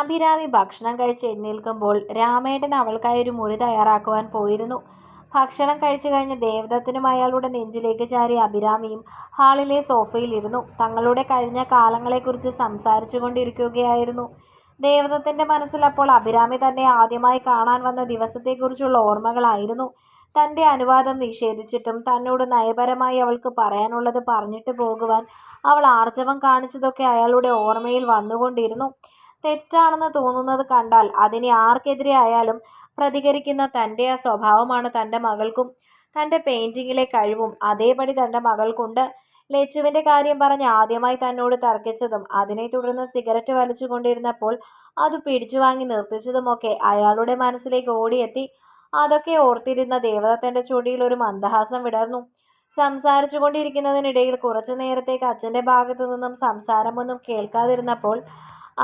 അഭിരാമി ഭക്ഷണം കഴിച്ച് എഴുന്നേൽക്കുമ്പോൾ രാമേട്ടൻ അവൾക്കായി ഒരു മുറി തയ്യാറാക്കുവാൻ പോയിരുന്നു. ഭക്ഷണം കഴിച്ചു കഴിഞ്ഞ് ദേവദത്തനും അയാളുടെ നെഞ്ചിലേക്ക് ചാരി അഭിരാമിയും ഹാളിലെ സോഫയിലിരുന്നു. തങ്ങളുടെ കഴിഞ്ഞ കാലങ്ങളെക്കുറിച്ച് സംസാരിച്ചു കൊണ്ടിരിക്കുകയായിരുന്നു ദേവദത്തന്റെ മനസ്സിൽ അപ്പോൾ അഭിരാമി തന്നെ ആദ്യമായി കാണാൻ വന്ന ദിവസത്തെക്കുറിച്ചുള്ള ഓർമ്മകളായിരുന്നു. തന്റെ അനുവാദം നിഷേധിച്ചിട്ടും തന്നോട് നയപരമായി അവൾക്ക് പറയാനുള്ളത് പറഞ്ഞിട്ട് പോകുവാൻ അവൾ ആർജവം കാണിച്ചതൊക്കെ അയാളുടെ ഓർമ്മയിൽ വന്നുകൊണ്ടിരുന്നു. തെറ്റാണെന്ന് തോന്നുന്നത് കണ്ടാൽ അതിനെ ആർക്കെതിരെയായാലും പ്രതികരിക്കുന്ന തന്റെ ആ സ്വഭാവമാണ് തന്റെ മകൾക്കും തന്റെ പെയിന്റിങ്ങിലെ കഴിവും. അതേപടി തന്റെ മകൾക്കുണ്ട്. ലച്ചുവിന്റെ കാര്യം പറഞ്ഞ് ആദ്യമായി തന്നോട് തർക്കിച്ചതും അതിനെ തുടർന്ന് സിഗരറ്റ് വലിച്ചുകൊണ്ടിരുന്നപ്പോൾ അത് പിടിച്ചു വാങ്ങി നിർത്തിച്ചതുമൊക്കെ അയാളുടെ മനസ്സിലേക്ക് ഓടിയെത്തി. അതൊക്കെ ഓർത്തിരുന്ന ദേവദത്തന്റെ ചുടിയിൽ ഒരു മന്ദഹാസം വിടർന്നു. സംസാരിച്ചു കൊണ്ടിരിക്കുന്നതിനിടയിൽ കുറച്ചു നേരത്തേക്ക് അച്ഛന്റെ ഭാഗത്തു നിന്നും സംസാരമൊന്നും കേൾക്കാതിരുന്നപ്പോൾ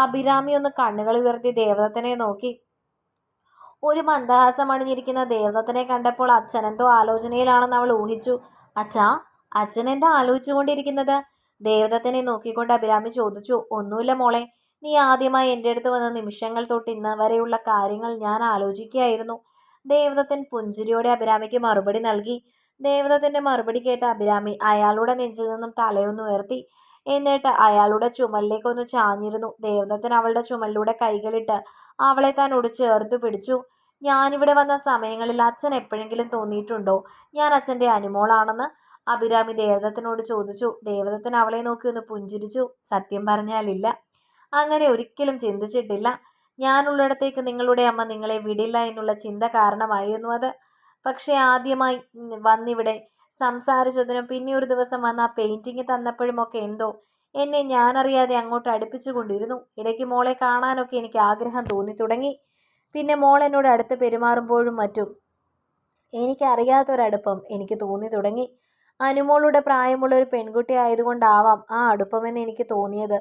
അഭിരാമി ഒന്ന് കണ്ണുകൾ ഉയർത്തി ദേവദത്തനെ നോക്കി. ഒരു മന്ദഹാസം അണിഞ്ഞിരിക്കുന്ന ദേവദത്തനെ കണ്ടപ്പോൾ അച്ഛനെന്തോ ആലോചനയിലാണെന്ന് അവൾ ഊഹിച്ചു. അച്ഛാ അച്ഛൻ എന്താ ആലോചിച്ചുകൊണ്ടിരിക്കുന്നത്? ദേവദത്തനെ നോക്കിക്കൊണ്ട് അഭിരാമി ചോദിച്ചു. ഒന്നുമില്ല മോളെ നീ ആദ്യമായി എന്റെ അടുത്ത് വന്ന നിമിഷങ്ങൾ തൊട്ട് ഇന്ന് വരെയുള്ള കാര്യങ്ങൾ ഞാൻ ആലോചിക്കുകയായിരുന്നു. ദേവദത്തൻ പുഞ്ചിരിയോടെ അഭിരാമിക്ക് മറുപടി നൽകി. ദേവദത്തന്റെ മറുപടി കേട്ട അഭിരാമി അയാളുടെ നെഞ്ചിൽ നിന്നും തലയൊന്ന് ഉയർത്തി. എന്നിട്ട് അയാളുടെ ചുമലിലേക്കൊന്ന് ചാഞ്ഞിരുന്നു. ദേവദത്തൻ അവളുടെ ചുമലിലൂടെ കൈകളിട്ട് അവളെ താനോട് ചേർത്ത് പിടിച്ചു. ഞാനിവിടെ വന്ന സമയങ്ങളിൽ അച്ഛൻ എപ്പോഴെങ്കിലും തോന്നിയിട്ടുണ്ടോ? ഞാൻ അച്ഛന്റെ അനുമോളാണെന്ന്? അഭിരാമി ദേവദത്തനോട് ചോദിച്ചു. ദേവദത്തൻ അവളെ നോക്കി ഒന്ന് പുഞ്ചിരിച്ചു. സത്യം പറഞ്ഞാലില്ല അങ്ങനെ ഒരിക്കലും ചിന്തിച്ചിട്ടില്ല. ഞാനുള്ളിടത്തേക്ക് നിങ്ങളുടെ അമ്മ നിങ്ങളെ വിടില്ല എന്നുള്ള ചിന്ത കാരണമായിരുന്നു അത്. പക്ഷേ ആദ്യമായി വന്നിവിടെ സംസാരിച്ചതിനും പിന്നെ ഒരു ദിവസം വന്ന ആ പെയിന്റിങ് തന്നപ്പോഴുമൊക്കെ എന്തോ എന്നെ ഞാനറിയാതെ അങ്ങോട്ട് അടുപ്പിച്ചു കൊണ്ടിരുന്നു. ഇടയ്ക്ക് മോളെ കാണാനൊക്കെ എനിക്ക് ആഗ്രഹം തോന്നി തുടങ്ങി. പിന്നെ മോൾ എന്നോട് അടുത്ത് പെരുമാറുമ്പോഴും മറ്റും എനിക്കറിയാത്തൊരടുപ്പം എനിക്ക് തോന്നി തുടങ്ങി. അനുമോളുടെ പ്രായമുള്ള ഒരു പെൺകുട്ടി ആയതുകൊണ്ടാവാം ആ അടുപ്പമെന്ന് എനിക്ക് തോന്നിയത്.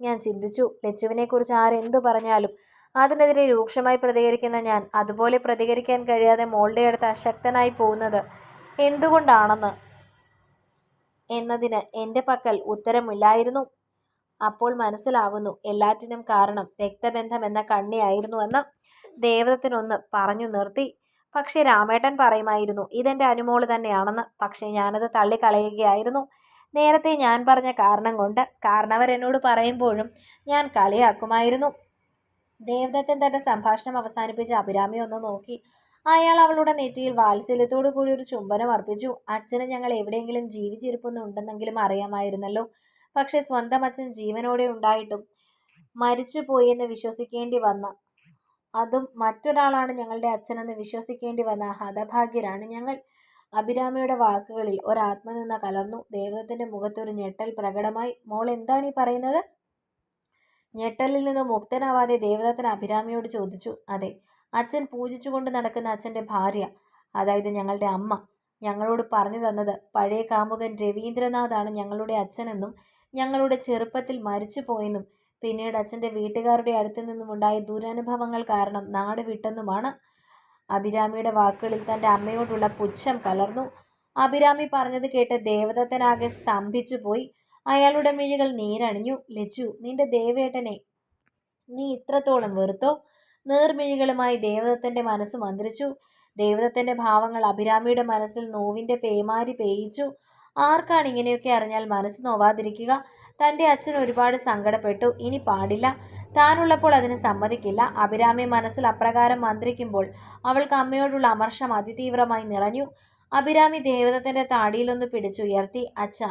ഞാൻ ചിന്തിച്ചു ലച്ചുവിനെക്കുറിച്ച് ആരെന്തു പറഞ്ഞാലും അതിനെതിരെ രൂക്ഷമായി പ്രതികരിക്കുന്ന ഞാൻ അതുപോലെ പ്രതികരിക്കാൻ കഴിയാതെ മോളുടെ അടുത്ത് അശക്തനായി പോകുന്നത് എന്തുകൊണ്ടാണെന്ന്? എന്നതിന് എന്റെ പക്കൽ ഉത്തരമില്ലായിരുന്നു. അപ്പോൾ മനസ്സിലാവുന്നു എല്ലാറ്റിനും കാരണം രക്തബന്ധം എന്ന കണ്ണിയായിരുന്നുവെന്ന് ദേവതത്തിനൊന്ന് പറഞ്ഞു നിർത്തി. പക്ഷേ രാമേട്ടൻ പറയുമായിരുന്നു ഇതെന്റെ അനുമോൾ തന്നെയാണെന്ന്. പക്ഷേ ഞാനത് തള്ളിക്കളയുകയായിരുന്നു. നേരത്തെ ഞാൻ പറഞ്ഞ കാരണം കൊണ്ട്. കാരണവരെന്നോട് പറയുമ്പോഴും ഞാൻ കളിയാക്കുമായിരുന്നു. ദേവദത്തൻ തന്റെ സംഭാഷണം അവസാനിപ്പിച്ച് അഭിരാമി ഒന്ന് നോക്കി. അയാൾ അവളുടെ നെറ്റിയിൽ വാത്സല്യത്തോടു കൂടി ഒരു ചുംബനം അർപ്പിച്ചു. അച്ഛന് ഞങ്ങൾ എവിടെയെങ്കിലും ജീവിച്ചിരിപ്പൊന്നുണ്ടെന്നെങ്കിലും അറിയാമായിരുന്നല്ലോ. പക്ഷേ സ്വന്തം അച്ഛൻ ജീവനോടെ ഉണ്ടായിട്ടും മരിച്ചുപോയി എന്ന് വിശ്വസിക്കേണ്ടി വന്ന അതും മറ്റൊരാളാണ് ഞങ്ങളുടെ അച്ഛനെന്ന് വിശ്വസിക്കേണ്ടി വന്ന ഹതഭാഗ്യരാണ് ഞങ്ങൾ. അഭിരാമിയുടെ വാക്കുകളിൽ ഒരാത്മനിന്ന കലർന്നു. ദേവതത്തിന്റെ മുഖത്തൊരു ഞെട്ടൽ പ്രകടമായി. മോൾ എന്താണ് ഈ പറയുന്നത്? ഞെട്ടലിൽ നിന്ന് മുക്തനാവാതെ ദേവതത്തിന് അഭിരാമിയോട് ചോദിച്ചു. അതെ അച്ഛൻ പൂജിച്ചുകൊണ്ട് നടക്കുന്ന അച്ഛന്റെ ഭാര്യ അതായത് ഞങ്ങളുടെ അമ്മ ഞങ്ങളോട് പറഞ്ഞു തന്നത് പഴയ കാമുകൻ രവീന്ദ്രനാഥാണ് ഞങ്ങളുടെ അച്ഛനെന്നും ഞങ്ങളുടെ ചെറുപ്പത്തിൽ മരിച്ചു പോയെന്നും പിന്നീട് അച്ഛന്റെ വീട്ടുകാരുടെ അടുത്തു നിന്നുമുണ്ടായ ദുരനുഭവങ്ങൾ കാരണം നാട് വിട്ടെന്നുമാണ്. അഭിരാമിയുടെ വാക്കുകളിൽ തന്റെ അമ്മയോടുള്ള പുച്ഛം കലർന്നു. അഭിരാമി പറഞ്ഞത് കേട്ട് ദേവദത്തനാകെ സ്തംഭിച്ചു പോയി അയാളുടെ മിഴികൾ നീരണിഞ്ഞു. ലച്ചു നിന്റെ ദേവേട്ടനെ നീ ഇത്രത്തോളം വെറുത്തോ? നേർമിഴികളുമായി ദേവദത്തന്റെ മനസ്സ് മന്ത്രിച്ചു. ദേവദത്തന്റെ ഭാവങ്ങൾ അഭിരാമിയുടെ മനസ്സിൽ നോവിന്റെ പേമാരി പേയിച്ചു ആർക്കാണ് ഇങ്ങനെയൊക്കെ അറിഞ്ഞാൽ മനസ്സ് നോവാതിരിക്കുക? തന്റെ അച്ഛൻ ഒരുപാട് സങ്കടപ്പെട്ടു. ഇനി പാടില്ല. താനുള്ളപ്പോൾ അതിന് സമ്മതിക്കില്ല. അഭിരാമി മനസ്സിൽ അപ്രകാരം മന്ത്രിക്കുമ്പോൾ അവൾക്ക് അമ്മയോടുള്ള അമർഷം അതിതീവ്രമായി നിറഞ്ഞു. അഭിരാമി ദേവതത്തിന്റെ താടിയിലൊന്ന് പിടിച്ചുയർത്തി. അച്ഛ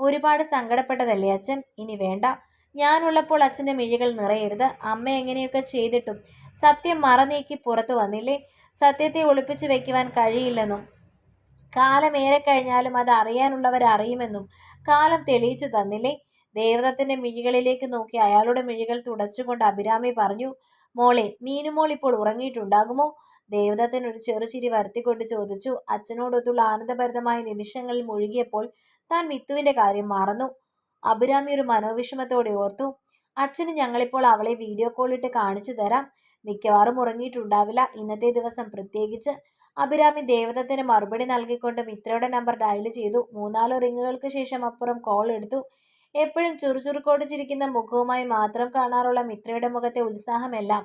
ഒരുപാട് സങ്കടപ്പെട്ടതല്ലേ അച്ഛൻ? ഇനി വേണ്ട. ഞാനുള്ളപ്പോൾ അച്ഛന്റെ മിഴികൾ നിറയരുത്. അമ്മ എങ്ങനെയൊക്കെ ചെയ്തിട്ടും സത്യം മറനീക്കി പുറത്തു വന്നില്ലേ? സത്യത്തെ ഒളിപ്പിച്ചു വെക്കുവാൻ കഴിയില്ലെന്നും കാലമേറെ കഴിഞ്ഞാലും അത് അറിയാനുള്ളവർ അറിയുമെന്നും കാലം തെളിയിച്ചു തന്നില്ലേ? ദേവതത്തിന്റെ മിഴികളിലേക്ക് നോക്കി അയാളുടെ മിഴികൾ തുടച്ചുകൊണ്ട് അഭിരാമി പറഞ്ഞു മോളെ മീനുമോൾ ഇപ്പോൾ ഉറങ്ങിയിട്ടുണ്ടാകുമോ? ദേവദത്തൻ ഒരു ചെറുചിരി വരുത്തിക്കൊണ്ട് ചോദിച്ചു. അച്ഛനോടൊത്തുള്ള ആനന്ദഭരിതമായ നിമിഷങ്ങളിൽ മുഴുകിയപ്പോൾ താൻ മിത്തുവിന്റെ കാര്യം മറന്നു. അഭിരാമി ഒരു മനോവിഷമത്തോടെ ഓർത്തു അച്ഛന് ഞങ്ങളിപ്പോൾ അവളെ വീഡിയോ കോളിട്ട് കാണിച്ചു തരാം. മിക്കവാറും ഉറങ്ങിയിട്ടുണ്ടാവില്ല. ഇന്നത്തെ ദിവസം പ്രത്യേകിച്ച് അഭിരാമി ദേവദത്തിന് മറുപടി നൽകിക്കൊണ്ട് മിത്രയുടെ നമ്പർ ഡയൽ ചെയ്തു. മൂന്നാലോ റിങ്ങുകൾക്ക് ശേഷം അപ്പുറം കോൾ എടുത്തു. എപ്പോഴും ചുറുചുറുക്കോട് ചിരിക്കുന്ന മുഖവുമായി മാത്രം കാണാറുള്ള മിത്രയുടെ മുഖത്തെ ഉത്സാഹമെല്ലാം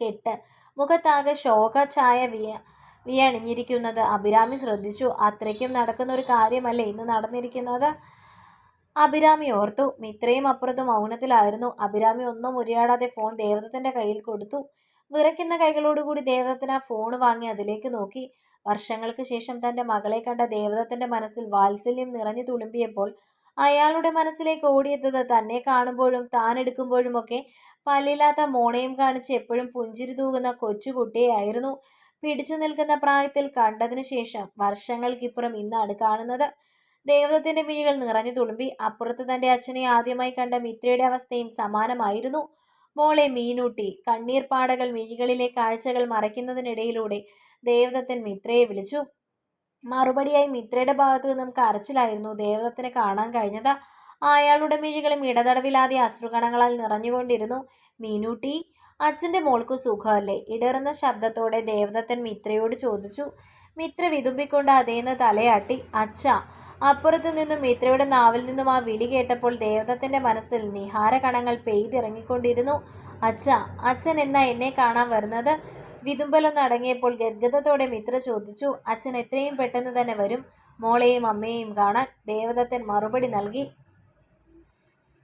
കെട്ട് മുഖത്താകെ ശോക ഛായ വിയ വിയണിഞ്ഞിരിക്കുന്നത് അഭിരാമി ശ്രദ്ധിച്ചു. അത്രയ്ക്കും നടക്കുന്ന ഒരു കാര്യമല്ലേ ഇന്ന് നടന്നിരിക്കുന്നത്? അഭിരാമി ഓർത്തു. മിത്രയും അപ്പുറത്ത് മൗനത്തിലായിരുന്നു. അഭിരാമി ഒന്നും ഉരിയാടാതെ ഫോൺ ദേവദത്തിന്റെ കയ്യിൽ കൊടുത്തു. വിറയ്ക്കുന്ന കൈകളോടുകൂടി ദേവദത്തിന് ആ ഫോൺ വാങ്ങി അതിലേക്ക് നോക്കി. വർഷങ്ങൾക്ക് ശേഷം തന്റെ മകളെ കണ്ട ദേവദത്തിന്റെ മനസ്സിൽ വാത്സല്യം നിറഞ്ഞു തുളുമ്പിയപ്പോൾ അയാളുടെ മനസ്സിലേക്ക് ഓടിയെത്തത് തന്നെ കാണുമ്പോഴും താൻ എടുക്കുമ്പോഴുമൊക്കെ പല്ലില്ലാത്ത മോണയും കാണിച്ച് എപ്പോഴും പുഞ്ചിരി തൂകുന്ന കൊച്ചുകുട്ടിയായിരുന്നു പിടിച്ചു നിൽക്കുന്ന പ്രായത്തിൽ കണ്ടതിനു ശേഷം വർഷങ്ങൾക്കിപ്പുറം ഇന്നാണ് കാണുന്നത്. ദേവദത്തിന്റെ മിഴികൾ നിറഞ്ഞു തുളുമ്പി അപ്പുറത്ത് തന്റെ അച്ഛനെ ആദ്യമായി കണ്ട മിത്രയുടെ അവസ്ഥയും സമാനമായിരുന്നു. മോളെ മീനൂട്ടി കണ്ണീർ പാടകൾ മിഴികളിലെ കാഴ്ചകൾ മറയ്ക്കുന്നതിനിടയിലൂടെ ദേവദത്തൻ മിത്രയെ വിളിച്ചു. മറുപടിയായി മിത്രയുടെ ഭാഗത്തു നിന്നും കരച്ചിലായിരുന്നു ദേവദത്തിനെ കാണാൻ കഴിഞ്ഞത്. അയാളുടെ മിഴികളും ഇടതടവില്ലാതെ അശ്രുകണങ്ങളാൽ നിറഞ്ഞുകൊണ്ടിരുന്നു. മീനൂട്ടി അച്ഛന്റെ മോൾക്ക് സുഖമല്ലേ? ഇടറുന്ന ശബ്ദത്തോടെ ദേവദത്തൻ മിത്രയോട് ചോദിച്ചു. മിത്ര വിതുമ്പിക്കൊണ്ട് അതേന്ന് തലയാട്ടി. അച്ഛ അപ്പുറത്തു നിന്നും മിത്രയുടെ നാവിൽ നിന്നും ആ വിളി കേട്ടപ്പോൾ ദേവതത്തിന്റെ മനസ്സിൽ നിഹാര കണങ്ങൾ പെയ്തിറങ്ങിക്കൊണ്ടിരുന്നു. അച്ഛ അച്ഛൻ എന്നാ എന്നെ കാണാൻ വരുന്നത്? വിതുമ്പലൊന്ന് അടങ്ങിയപ്പോൾ ഗദ്ഗതത്തോടെ മിത്ര ചോദിച്ചു. അച്ഛൻ എത്രയും പെട്ടെന്ന് തന്നെ വരും. മോളെയും അമ്മയെയും കാണാൻ ദേവദത്തൻ മറുപടി നൽകി.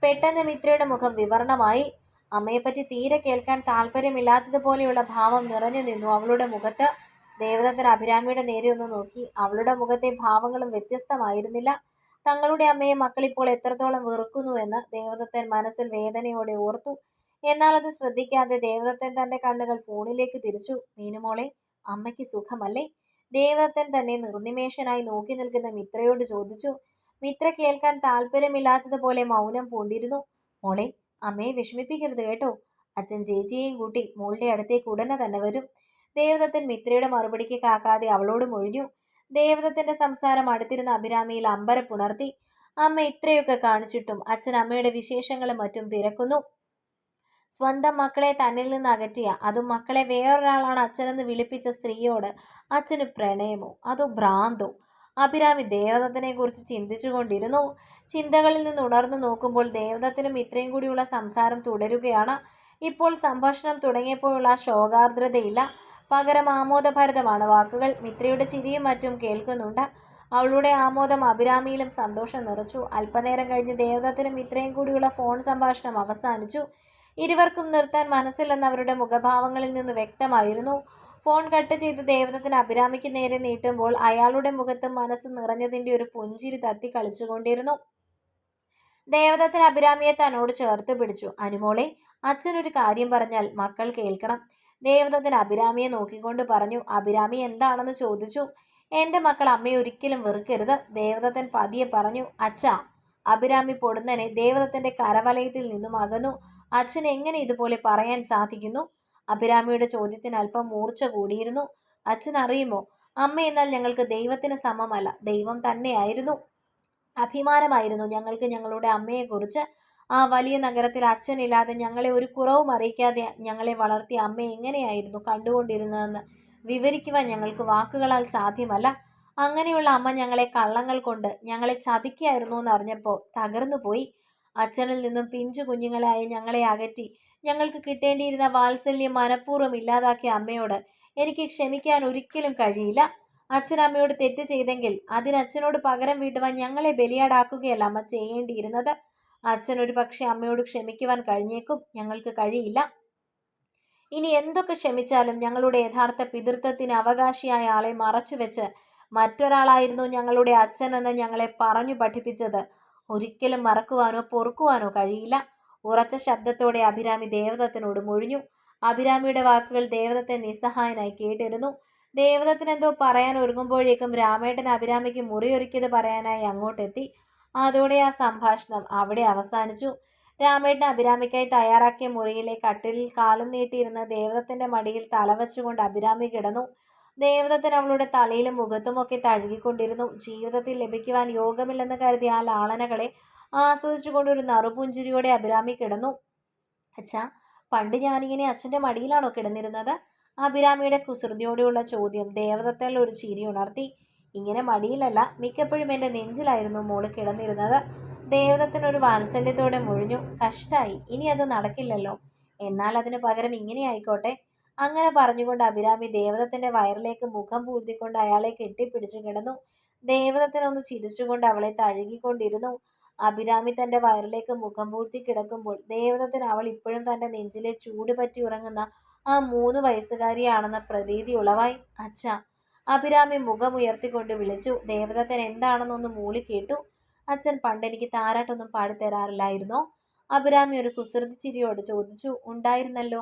പെട്ടെന്ന് മിത്രയുടെ മുഖം വിവരണമായി. അമ്മയെപ്പറ്റി തീരെ കേൾക്കാൻ താല്പര്യമില്ലാത്തതുപോലെയുള്ള ഭാവം നിറഞ്ഞു നിന്നു അവളുടെ മുഖത്ത്. ദേവദത്തൻ അഭിരാമിയുടെ നേരെ ഒന്ന് നോക്കി. അവളുടെ മുഖത്തെ ഭാവങ്ങളും വ്യത്യസ്തമായിരുന്നില്ല. തങ്ങളുടെ അമ്മയെ മക്കൾ ഇപ്പോൾ എത്രത്തോളം വെറുക്കുന്നു എന്ന് ദേവദത്തൻ മനസ്സിൽ വേദനയോടെ ഓർത്തു. എന്നാൽ അത് ശ്രദ്ധിക്കാതെ ദേവദത്തൻ തന്റെ കണ്ണുകൾ ഫോണിലേക്ക് തിരിച്ചു. മീനുമോളെ അമ്മയ്ക്ക് സുഖമല്ലേ? ദേവദത്തൻ തന്നെ നിർനിമേഷനായി നോക്കി നിൽക്കുന്ന മിത്രയോട് ചോദിച്ചു. മിത്ര കേൾക്കാൻ താല്പര്യമില്ലാത്തതുപോലെ മൗനം പൂണ്ടിരുന്നു. മോളെ അമ്മയെ വിഷമിപ്പിക്കരുത് കേട്ടോ. അച്ഛൻ ചേച്ചിയെയും കൂട്ടി മോളുടെ അടുത്തേക്ക് ഉടനെ തന്നെ വരും. ദേവദത്തൻ മിത്രയുടെ മറുപടിക്ക് കാക്കാതെ അവളോട് മൊഴിഞ്ഞു ദേവദത്തന്റെ സംസാരം അടുത്തിരുന്ന അഭിരാമിയിൽ അമ്പരപ്പുണർത്തി അമ്മ ഇത്രയൊക്കെ കാണിച്ചിട്ടും അച്ഛൻ അമ്മയുടെ വിശേഷങ്ങളും മറ്റും തിരക്കുന്നു. സ്വന്തം മക്കളെ തന്നിൽ നിന്ന് അകറ്റിയ അതും മക്കളെ വേറൊരാളാണ് അച്ഛനെന്ന് വിളിപ്പിച്ച സ്ത്രീയോട് അച്ഛന് പ്രണയമോ? അതോ ഭ്രാന്തോ? അഭിരാമി ദേവദത്തിനെ കുറിച്ച് ചിന്തിച്ചുകൊണ്ടിരുന്നു. ചിന്തകളിൽ നിന്ന് ഉണർന്നു നോക്കുമ്പോൾ ദേവദത്തിനും ഇത്രയും കൂടിയുള്ള സംസാരം തുടരുകയാണ്. ഇപ്പോൾ സംഭാഷണം തുടങ്ങിയപ്പോഴുള്ള ശോകാർദ്രതയില്ല. പകരം ആമോദഭരിതമാണ്. വാക്കുകൾ മിത്രയുടെ ചിരിയും മറ്റും കേൾക്കുന്നുണ്ട്. അവളുടെ ആമോദം അഭിരാമിയിലും സന്തോഷം നിറച്ചു. അല്പനേരം കഴിഞ്ഞ് ദേവദത്തിനും ഇത്രയും കൂടിയുള്ള ഫോൺ സംഭാഷണം അവസാനിച്ചു. ഇരുവർക്കും നിർത്താൻ മനസ്സില്ലെന്ന് അവരുടെ മുഖഭാവങ്ങളിൽ നിന്ന് വ്യക്തമായിരുന്നു. ഫോൺ കട്ട് ചെയ്ത് ദേവദത്തിന് അഭിരാമിക്ക് നേരെ നീട്ടുമ്പോൾ അയാളുടെ മുഖത്ത് മനസ്സ് നിറഞ്ഞതിന്റെ ഒരു പുഞ്ചിരി തത്തി കളിച്ചുകൊണ്ടിരുന്നു. ദേവദത്തിന് അഭിരാമിയെ തന്നോട് ചേർത്ത് പിടിച്ചു. അനുമോളെ അച്ഛനൊരു കാര്യം പറഞ്ഞാൽ മക്കൾ കേൾക്കണം. ദേവദത്തിന് അഭിരാമിയെ നോക്കിക്കൊണ്ട് പറഞ്ഞു അഭിരാമി എന്താണെന്ന് ചോദിച്ചു? എന്റെ മക്കൾ അമ്മയെ ഒരിക്കലും വെറുക്കരുത് ദേവദത്തൻ പതിയെ പറഞ്ഞു അച്ഛ അഭിരാമി പൊടുന്നനെ ദേവദത്തന്റെ കരവലയത്തിൽ നിന്നും അകന്നു. അച്ഛൻ എങ്ങനെ ഇതുപോലെ പറയാൻ സാധിക്കുന്നു? അഭിരാമിയുടെ ചോദ്യത്തിന് അല്പം മൂർച്ച കൂടിയിരുന്നു. അച്ഛൻ അറിയുമോ അമ്മ എന്നാൽ ഞങ്ങൾക്ക് ദൈവത്തിന് സമമല്ല ദൈവം തന്നെയായിരുന്നു. അഭിമാനമായിരുന്നു ഞങ്ങൾക്ക് ഞങ്ങളുടെ അമ്മയെക്കുറിച്ച്. ആ വലിയ നഗരത്തിൽ അച്ഛനില്ലാതെ ഞങ്ങളെ ഒരു കുറവും അറിയിക്കാതെ ഞങ്ങളെ വളർത്തിയ അമ്മ എങ്ങനെയായിരുന്നു കണ്ടുകൊണ്ടിരുന്നതെന്ന് വിവരിക്കുവാൻ ഞങ്ങൾക്ക് വാക്കുകളാൽ സാധ്യമല്ല. അങ്ങനെയുള്ള അമ്മ ഞങ്ങളെ കള്ളങ്ങൾ കൊണ്ട് ഞങ്ങളെ ചതിക്കായിരുന്നു എന്നറിഞ്ഞപ്പോൾ തകർന്നു പോയി. അച്ഛനിൽ നിന്നും പിഞ്ചു കുഞ്ഞുങ്ങളായി ഞങ്ങളെ അകറ്റി. ഞങ്ങൾക്ക് കിട്ടേണ്ടിയിരുന്ന വാത്സല്യം മനഃപൂർവം ഇല്ലാതാക്കിയ അമ്മയോട് എനിക്ക് ക്ഷമിക്കാൻ ഒരിക്കലും കഴിയില്ല. അച്ഛൻ അമ്മയോട് തെറ്റ് ചെയ്തെങ്കിൽ അതിന് അച്ഛനോട് പകരം വീട്ടുവാൻ ഞങ്ങളെ ബലിയാടാക്കുകയല്ല അമ്മ ചെയ്യേണ്ടിയിരുന്നത്. അച്ഛൻ ഒരു പക്ഷേ അമ്മയോട് ക്ഷമിക്കുവാൻ കഴിഞ്ഞേക്കും. ഞങ്ങൾക്ക് കഴിയില്ല. ഇനി എന്തൊക്കെ ക്ഷമിച്ചാലും ഞങ്ങളുടെ യഥാർത്ഥ പിതൃത്വത്തിന് അവകാശിയായ ആളെ മറച്ചുവെച്ച് മറ്റൊരാളായിരുന്നു ഞങ്ങളുടെ അച്ഛനെന്ന് ഞങ്ങളെ പറഞ്ഞു പഠിപ്പിച്ചത്. ഒരിക്കലും മറക്കുവാനോ പൊറുക്കുവാനോ കഴിയില്ല. ഉറച്ച ശബ്ദത്തോടെ അഭിരാമി ദേവദത്തിനോട് മൊഴിഞ്ഞു. അഭിരാമിയുടെ വാക്കുകൾ ദേവദത്തെ നിസ്സഹായനായി കേട്ടിരുന്നു. ദേവദത്തിന് എന്തോ പറയാൻ ഒരുങ്ങുമ്പോഴേക്കും രാമേട്ടൻ അഭിരാമിക്ക് മുറിയൊരുക്കിയത് പറയാനായി അങ്ങോട്ടെത്തി. അതോടെ ആ സംഭാഷണം അവിടെ അവസാനിച്ചു. രാമേട്ടൻ അഭിരാമിക്കായി തയ്യാറാക്കിയ മുറിയിലെ കട്ടിലിൽ കാലും നീട്ടിയിരുന്ന ദേവതത്തിന്റെ മടിയിൽ തലവച്ചുകൊണ്ട് അഭിരാമി കിടന്നു. ദേവതത്തിന് അവളുടെ തലയിലും മുഖത്തുമൊക്കെ തഴുകിക്കൊണ്ടിരുന്നു. ജീവിതത്തിൽ ലഭിക്കുവാൻ യോഗമില്ലെന്ന് കരുതിയ ആ ലാളനകളെ ആസ്വദിച്ചുകൊണ്ട് ഒരു നറുപുഞ്ചിരിയോടെ അഭിരാമി കിടന്നു. അച്ഛാ പണ്ട് ഞാനിങ്ങനെ അച്ഛന്റെ മടിയിലാണോ കിടന്നിരുന്നത്? അഭിരാമിയുടെ കുസൃതിയോടെയുള്ള ചോദ്യം ദേവതത്തിൽ ഒരു ചിരി ഉണർത്തി. ഇങ്ങനെ മടിയിലല്ല മിക്കപ്പോഴും എന്റെ നെഞ്ചിലായിരുന്നു മോൾ കിടന്നിരുന്നത്. ദേവതത്തിനൊരു വാത്സല്യത്തോടെ മുഴിഞ്ഞു. കഷ്ടായി. ഇനി അത് നടക്കില്ലല്ലോ. എന്നാൽ അതിന് പകരം ഇങ്ങനെ ആയിക്കോട്ടെ. അങ്ങനെ പറഞ്ഞുകൊണ്ട് അഭിരാമി ദേവതത്തിന്റെ വയറിലേക്ക് മുഖം പൂഴ്ത്തിക്കൊണ്ട് അയാളെ കെട്ടിപ്പിടിച്ചു കിടന്നു. ദേവതത്തിനൊന്ന് ചിരിച്ചുകൊണ്ട് അവളെ തഴുകിക്കൊണ്ടിരുന്നു. അഭിരാമി തന്റെ വയറിലേക്ക് മുഖം പൂഴ്ത്തി കിടക്കുമ്പോൾ ദേവതത്തിന് അവൾ ഇപ്പോഴും തന്റെ നെഞ്ചിലെ ചൂട് പറ്റി ഉറങ്ങുന്ന ആ മൂന്ന് വയസ്സുകാരിയാണെന്ന പ്രതീതി ഉളവായി. അച്ഛ അഭിരാമി മുഖമുയർത്തിക്കൊണ്ട് വിളിച്ചു. ദേവദത്തൻ എന്താണെന്നൊന്ന് മൂളി കേട്ടു. അച്ഛൻ പണ്ട് എനിക്ക് താരാട്ടൊന്നും പാടിത്തരാറില്ലായിരുന്നോ അഭിരാമി ഒരു കുസൃതി ചിരിയോട് ചോദിച്ചു. ഉണ്ടായിരുന്നല്ലോ.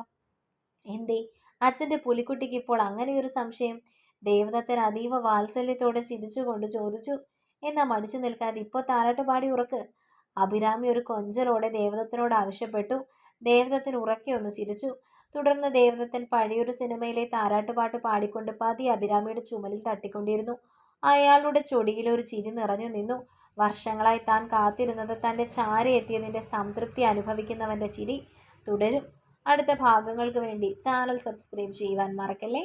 എന്തേ? അച്ഛന്റെ പുലിക്കുട്ടിക്ക് ഇപ്പോൾ അങ്ങനെയൊരു സംശയം? ദേവദത്തൻ അതീവ വാത്സല്യത്തോടെ ചിരിച്ചുകൊണ്ട് ചോദിച്ചു. എന്നാ മടിച്ചു നിൽക്കാതെ ഇപ്പോൾ താരാട്ട് പാടി ഉറക്ക്? അഭിരാമി ഒരു കൊഞ്ചലോടെ ദേവദത്തനോട് ആവശ്യപ്പെട്ടു. ദേവദത്തൻ ഉറക്കെ ഒന്ന് ചിരിച്ചു. തുടർന്ന് ദേവദത്തൻ പഴയൊരു സിനിമയിലെ താരാട്ടുപാട്ട് പാടിക്കൊണ്ട് പതി അഭിരാമിയുടെ ചുമലിൽ തട്ടിക്കൊണ്ടിരുന്നു. അയാളുടെ ചൊടിയിൽ ഒരു ചിരി നിറഞ്ഞു നിന്നു. വർഷങ്ങളായി താൻ കാത്തിരുന്നത് തന്റെ ചാരി എത്തിയതിന്റെ സംതൃപ്തി അനുഭവിക്കുന്നവന്റെ ചിരി തുടരും. അടുത്ത ഭാഗങ്ങൾക്ക് വേണ്ടി ചാനൽ സബ്സ്ക്രൈബ് ചെയ്യുവാൻ മറക്കല്ലേ?